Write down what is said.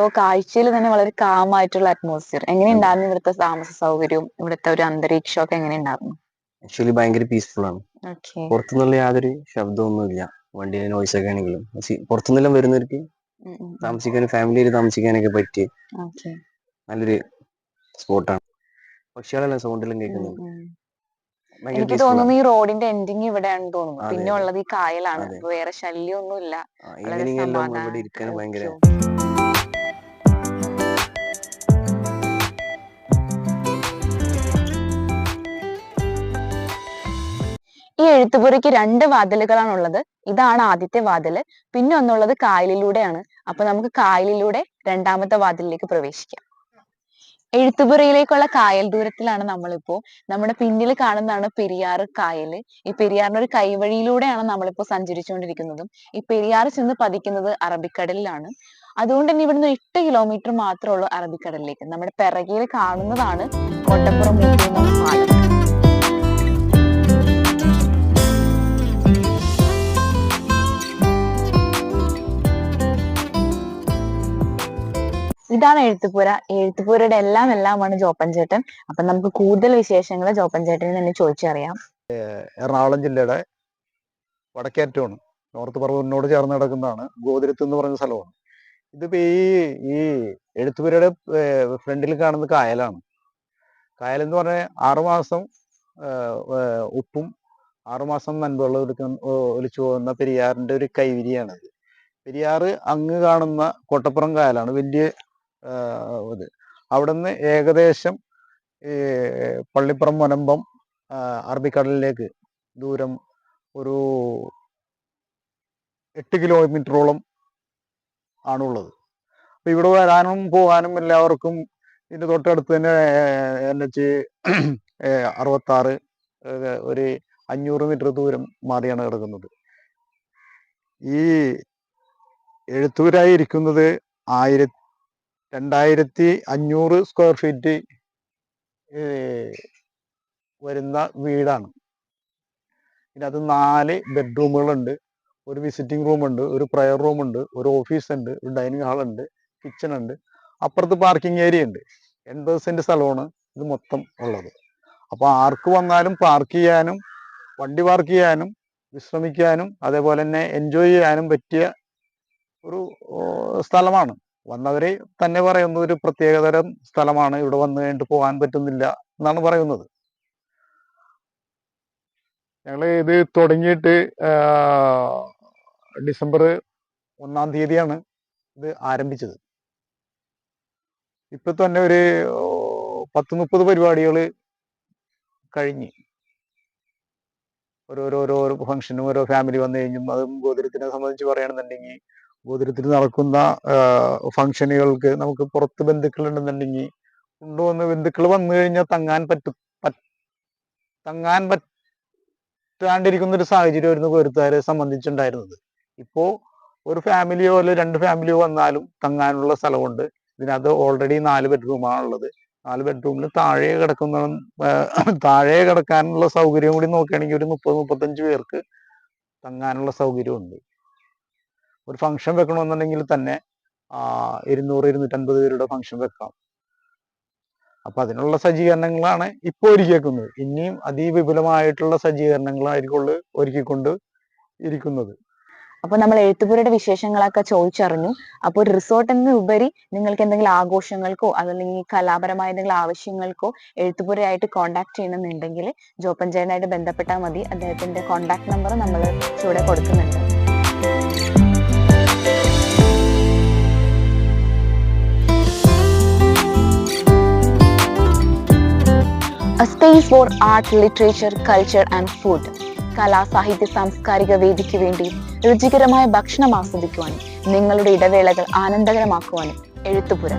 So കാഴ്ചയിൽ തന്നെ വളരെ കാമായിട്ടുള്ള അറ്റ്മോസ്ഫിയർ എങ്ങനെ ഉണ്ടായിരുന്നു ഇവിടുത്തെ താമസ സൗകര്യവും? ഇവിടുത്തെ ഒരു അന്തരീക്ഷം ഒക്കെ എങ്ങനെ ഉണ്ടായിരുന്നു? ആക്ച്വലി ഭയങ്കര പീസ്ഫുൾ ആണ്. പുറത്തുനിന്നുള്ള യാതൊരു ശബ്ദമൊന്നുമില്ല. വണ്ടിയിലെ നോയ്സ് ഒക്കെ ആണെങ്കിലും പുറത്തുനിന്നെല്ലാം വരുന്നവർക്ക് താമസിക്കാനും ഫാമിലിയിൽ താമസിക്കാനൊക്കെ പറ്റിയ നല്ലൊരു സ്പോട്ടാണ് പക്ഷികളെല്ലാം സൗണ്ടെല്ലാം കേൾക്കുന്നുണ്ട്. ഭയങ്കര എനിക്ക് തോന്നുന്നു ഈ റോഡിന്റെ എൻഡിങ് ഇവിടെയാണെന്ന് തോന്നുന്നു. പിന്നെ. ഉള്ളത് ഈ കായലാണ്. വേറെ ശല്യം വേറെ ശല്യമൊന്നുമില്ല എഴുത്തുപുരയ്ക്ക് രണ്ട് വാതിലുകളാണ് ഉള്ളത് ഇതാണ് ആദ്യത്തെ വാതിൽ. പിന്നെ ഒന്നുള്ളത് കായലിലൂടെയാണ്. അപ്പൊ നമുക്ക് കായലിലൂടെ രണ്ടാമത്തെ വാതിലിലേക്ക് പ്രവേശിക്കാം. എഴുത്തുപുരയിലേക്കുള്ള കായൽ ദൂരത്തിലാണ് നമ്മളിപ്പോ. നമ്മുടെ പിന്നിൽ കാണുന്നതാണ് പെരിയാർ കായൽ. ഈ പെരിയാറിന്റെ ഒരു കൈവഴിയിലൂടെയാണ് നമ്മളിപ്പോ സഞ്ചരിച്ചുകൊണ്ടിരിക്കുന്നതും. ഈ പെരിയാർ ചെന്ന് പതിക്കുന്നത് അറബിക്കടലിലാണ്. അതുകൊണ്ട് തന്നെ ഇവിടുന്ന് എട്ട് കിലോമീറ്റർ മാത്രമേ ഉള്ളൂ അറബിക്കടലിലേക്ക്. നമ്മുടെ പിറകിൽ കാണുന്നതാണ് കോട്ടപ്പുറം ഇതാണ് എഴുത്തുപുര. എഴുത്തുപുരയുടെ എല്ലാം എല്ലാമാണ് ജോപ്പൻ ചേട്ടൻ അപ്പൊ നമുക്ക് കൂടുതൽ വിശേഷങ്ങൾ ജോപ്പൻ ചേട്ടനെ തന്നെ ചോദിച്ചറിയാം എറണാകുളം ജില്ലയുടെ വടക്കേറ്റമാണ് നോർത്ത് പറവൂരിനോട് ചേർന്ന് കിടക്കുന്നതാണ്. ഗോതിരത്ത് എന്ന് പറയുന്ന സ്ഥലമാണ്. ഇതിപ്പോ ഈ ഈ എഴുത്തുപുരയുടെ ഫ്രണ്ടിൽ കാണുന്ന കായലാണ്. കായൽ എന്ന് പറഞ്ഞാൽ ആറുമാസം ഉപ്പും ആറുമാസം നൻപുള്ള ഒലിച്ചു പോകുന്ന പെരിയാറിന്റെ ഒരു കൈവിരിയാണ് പെരിയാറ് അങ്ങ് കാണുന്ന കോട്ടപ്പുറം കായലാണ്. വലിയ ഇത്. അവിടുന്ന് ഏകദേശം ഈ പള്ളിപ്പുറം മുനമ്പം അറബിക്കടലിലേക്ക് ദൂരം ഒരു എട്ട് കിലോമീറ്ററോളം ആണുള്ളത്. അപ്പൊ ഇവിടെ വരാനും പോകാനും എല്ലാവർക്കും ഇതിന്റെ തൊട്ടടുത്ത് തന്നെ എൻ എച്ച് അറുപത്തി ആറ് ഒരു അഞ്ഞൂറ് മീറ്റർ ദൂരം മാറിയാണ് കിടക്കുന്നത്. ഈ എഴുത്തൂരായി ഇരിക്കുന്നത് ആയിരത്തി രണ്ടായിരത്തി അഞ്ഞൂറ് സ്ക്വയർ ഫീറ്റ് വരുന്ന വീടാണ്. ഇതിനകത്ത് നാല് ബെഡ്റൂമുകളുണ്ട് ഒരു വിസിറ്റിംഗ് റൂം ഉണ്ട് ഒരു പ്രയർ റൂം ഉണ്ട് ഒരു ഓഫീസ് ഉണ്ട് ഒരു ഡൈനിങ് ഹാൾ ഉണ്ട് കിച്ചൺ ഉണ്ട് അപ്പുറത്ത് പാർക്കിംഗ് ഏരിയ ഉണ്ട്. എൺപത് സെന്റ് സ്ഥലമാണ് ഇത് മൊത്തം ഉള്ളത്. അപ്പോൾ ആർക്ക് വന്നാലും പാർക്ക് ചെയ്യാനും വണ്ടി പാർക്ക് ചെയ്യാനും വിശ്രമിക്കാനും അതേപോലെ തന്നെ എൻജോയ് ചെയ്യാനും പറ്റിയ ഒരു സ്ഥലമാണ്. വന്നവര് തന്നെ പറയുന്ന ഒരു പ്രത്യേകതരം സ്ഥലമാണ് ഇവിടെ വന്നു കഴിഞ്ഞിട്ട് പോകാൻ പറ്റുന്നില്ല എന്നാണ് പറയുന്നത്. ഞങ്ങൾ ഇത് തുടങ്ങിയിട്ട് ഡിസംബർ ഒന്നാം തീയതിയാണ് ഇത് ആരംഭിച്ചത്. ഇപ്പൊ തന്നെ ഒരു പത്ത് മുപ്പത് പരിപാടികൾ കഴിഞ്ഞ്. ഓരോരോ ഓരോ ഫംഗ്ഷനും ഓരോ ഫാമിലി വന്നു കഴിഞ്ഞും അതും ഗോതിരത്തിനെ സംബന്ധിച്ച് പറയുകയാണെന്നുണ്ടെങ്കിൽ ഗോതിരത്തിൽ നടക്കുന്ന ഫംഗ്ഷനുകൾക്ക് നമുക്ക് പുറത്ത് ബന്ധുക്കൾ ഉണ്ടെന്നുണ്ടെങ്കിൽ കൊണ്ടുവന്ന് ബന്ധുക്കൾ വന്നു കഴിഞ്ഞാൽ തങ്ങാൻ പറ്റും തങ്ങാൻ പറ്റാണ്ടിരിക്കുന്ന ഒരു സാഹചര്യമായിരുന്നു ഗോരുത്താരെ സംബന്ധിച്ചുണ്ടായിരുന്നത്. ഇപ്പോ ഒരു ഫാമിലിയോ അല്ലെ രണ്ട് ഫാമിലിയോ വന്നാലും തങ്ങാനുള്ള സ്ഥലമുണ്ട്. ഇതിനകത്ത് ഓൾറെഡി നാല് ബെഡ്റൂമാണ് ഉള്ളത്. നാല് ബെഡ്റൂമിൽ താഴെ കിടക്കുന്ന താഴെ കിടക്കാനുള്ള സൗകര്യം കൂടി നോക്കുകയാണെങ്കിൽ ഒരു മുപ്പത് മുപ്പത്തഞ്ച് പേർക്ക് തങ്ങാനുള്ള സൗകര്യമുണ്ട്. ഒരു ഫംഗ്ഷൻ വെക്കണമെന്നുണ്ടെങ്കിൽ തന്നെ ഇരുന്നൂറ് ഇരുന്നൂറ്റൻപത് പേരുടെ ഫംഗ്ഷൻ വെക്കാം. അപ്പൊ അതിനുള്ള സജ്ജീകരണങ്ങളാണ് ഇപ്പോൾ ഒരുക്കിയേക്കുന്നത്. ഇനിയും അതിവിപുലമായിട്ടുള്ള സജ്ജീകരണങ്ങളായിരിക്കും ഒരുക്കിക്കൊണ്ട് ഇരിക്കുന്നത്. അപ്പൊ നമ്മൾ എഴുത്തുപുരയുടെ വിശേഷങ്ങളൊക്കെ ചോദിച്ചറിഞ്ഞു. അപ്പൊ ഒരു എന്ന ഉപരി നിങ്ങൾക്ക് എന്തെങ്കിലും ആഘോഷങ്ങൾക്കോ അതല്ലെങ്കിൽ കലാപരമായ എന്തെങ്കിലും ആവശ്യങ്ങൾക്കോ എഴുത്തുപുരയായിട്ട് കോൺടാക്ട് ചെയ്യണമെന്നുണ്ടെങ്കിൽ ജോപ്പൻ ചേട്ടനായിട്ട് ബന്ധപ്പെട്ടാൽ മതി. അദ്ദേഹത്തിന്റെ കോൺടാക്ട് നമ്പർ നമ്മൾ ചൂടെ കൊടുക്കുന്നുണ്ട്. A for art literature culture and food. കലാ സാഹിത്യ സാംസ്കാരിക വേദിക്ക് വേണ്ടി രുചികരമായ ഭക്ഷണം ആസ്വദിക്കുവാനും നിങ്ങളുടെ ഇടവേളകൾ ആനന്ദകരമാക്കുവാനും എഴുത്തുപുര